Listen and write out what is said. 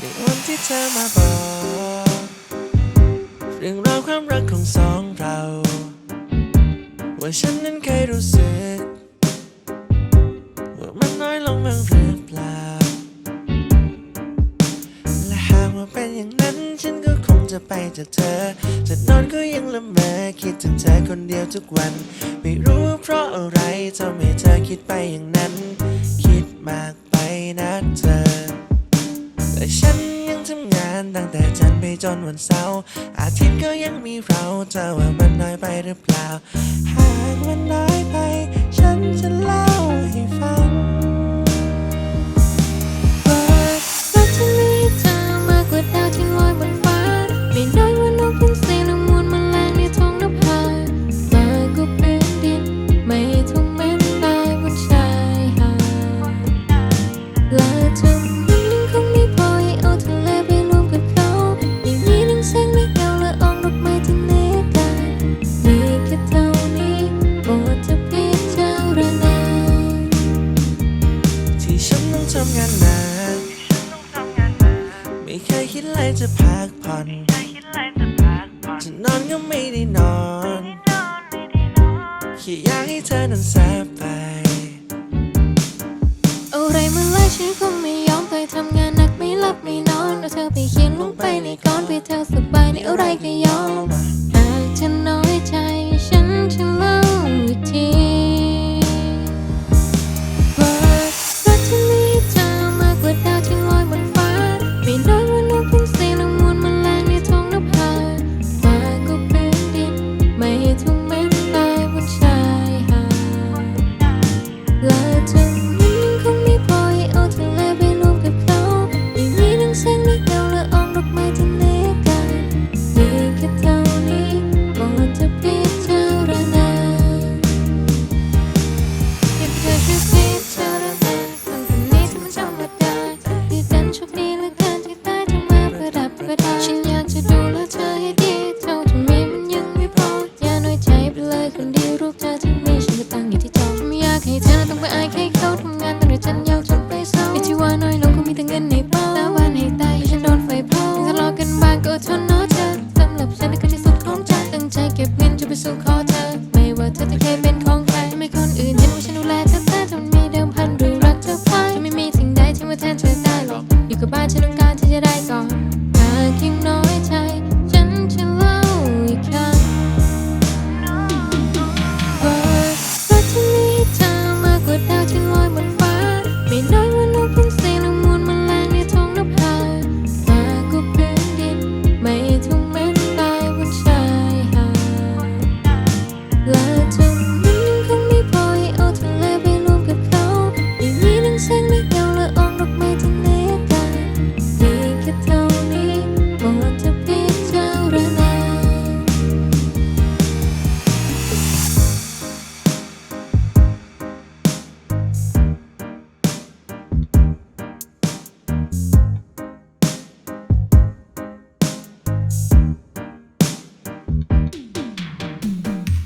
ในวันที่เธอมาบอก เรื่องราวความรักของสองเรา ว่าฉันนั้นเคยรู้สึก ว่ามันน้อยลงบ้างหรือเปล่า และหากว่าเป็นอย่างนั้นฉันก็คงจะไปจากเธอ จะนอนก็ยังละเมอคิดถึงเธอคนเดียวทุกวัน ไม่รู้เพราะอะไรทำให้เธอคิดไปอย่างนั้น คิดมากไปนะเธอ แต่ฉันยังทำงานตั้งแต่จันทร์ไปจนวันเสาร์อาทิตย์ก็ยังมีเราเธอว่ามันน้อยไปหรือเปล่า หากมันน้อยไป ฉันจะเล่าให้ฟัง ที่ฉันต้องทำงานหนักไม่เคยคิดเลยจะพักผ่อนจะนอนก็ไม่ได้นอนแค่อยากให้เธอนั้นสบายอะไรเมื่อไรฉันคงไม่ยอมไปทำงานหนักไม่หลับไม่นอนเอาเธอไปเขียนลงไปในก้อนไปเธอสบายในอะไรก็ยอมหากเธอน้อยใจ